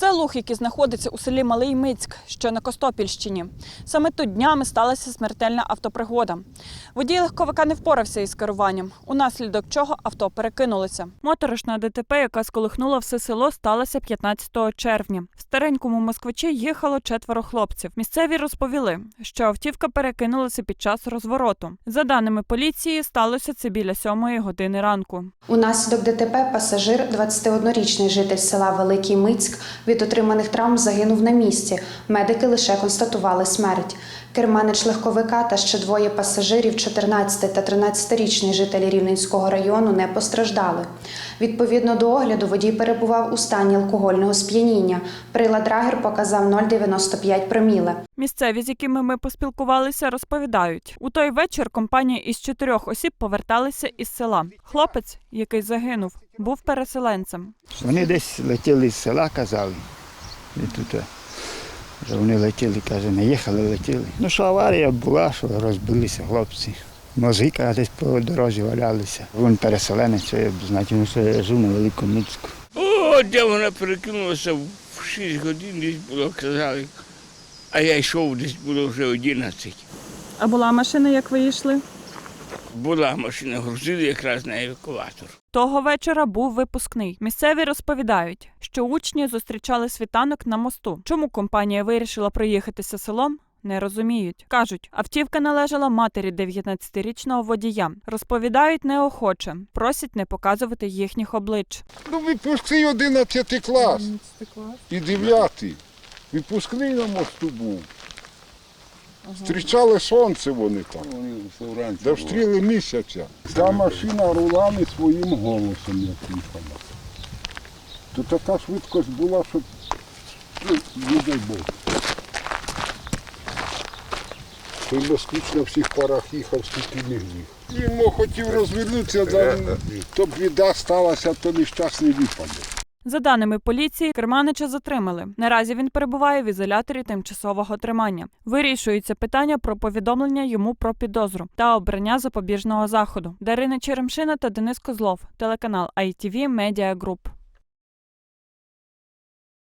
Це луг, який знаходиться у селі Малий Мицьк, що на Костопільщині. Саме тут днями сталася смертельна автопригода. Водій легковика не впорався із керуванням, унаслідок чого авто перекинулося. Моторошна ДТП, яка сколихнула все село, сталася 15 червня. В старенькому москвичі їхало четверо хлопців. Місцеві розповіли, що автівка перекинулася під час розвороту. За даними поліції, сталося це біля сьомої години ранку. Унаслідок ДТП пасажир, 21-річний житель села Великий Мицьк, від отриманих травм загинув на місці. Медики лише констатували смерть. Керманич легковика та ще двоє пасажирів, 14 та 13-річний жителі Рівненського району, не постраждали. Відповідно до огляду, водій перебував у стані алкогольного сп'яніння. Прилад Драгер показав 0,95 проміле. Місцеві, з якими ми поспілкувалися, розповідають, у той вечір компанія із чотирьох осіб поверталися із села. Хлопець, який загинув, був переселенцем. Вони десь летіли з села, казали. І тут е, вже вони летіли, каже, не їхали, летіли. Ну що аварія була, що розбилися хлопці. Мозги каже, десь по дорозі валялися. Він переселенець, знати, він що я жив на Великому Міцьку. О, де вона перекинулася в 6 годин, десь було, казали. А я йшов, десь було вже 11. А була машина, як ви йшли? Була машина, грузили якраз на евакуатор. Того вечора був випускний. Місцеві розповідають, що учні зустрічали світанок на мосту. Чому компанія вирішила проїхатися селом? Не розуміють. Кажуть, автівка належала матері 19-річного водія. Розповідають неохоче, просять не показувати їхніх облич. Ну, випускний 11 клас. І 9. Випускний на мосту був. Зустрічали сонце вони там. Де встріли місяця. Ця машина рулами своїм голосом як їхала. То така швидкость була, що ну, не дай Бог. Той москвич на всіх парах їхав, скільки міг їх. Він мог хотів розвернутися, то б біда сталася, то нещасний випадок. За даними поліції, керманича затримали. Наразі він перебуває в ізоляторі тимчасового тримання. Вирішується питання про повідомлення йому про підозру та обрання запобіжного заходу. Дарина Черемшина та Денис Козлов, телеканал ITV Media Group.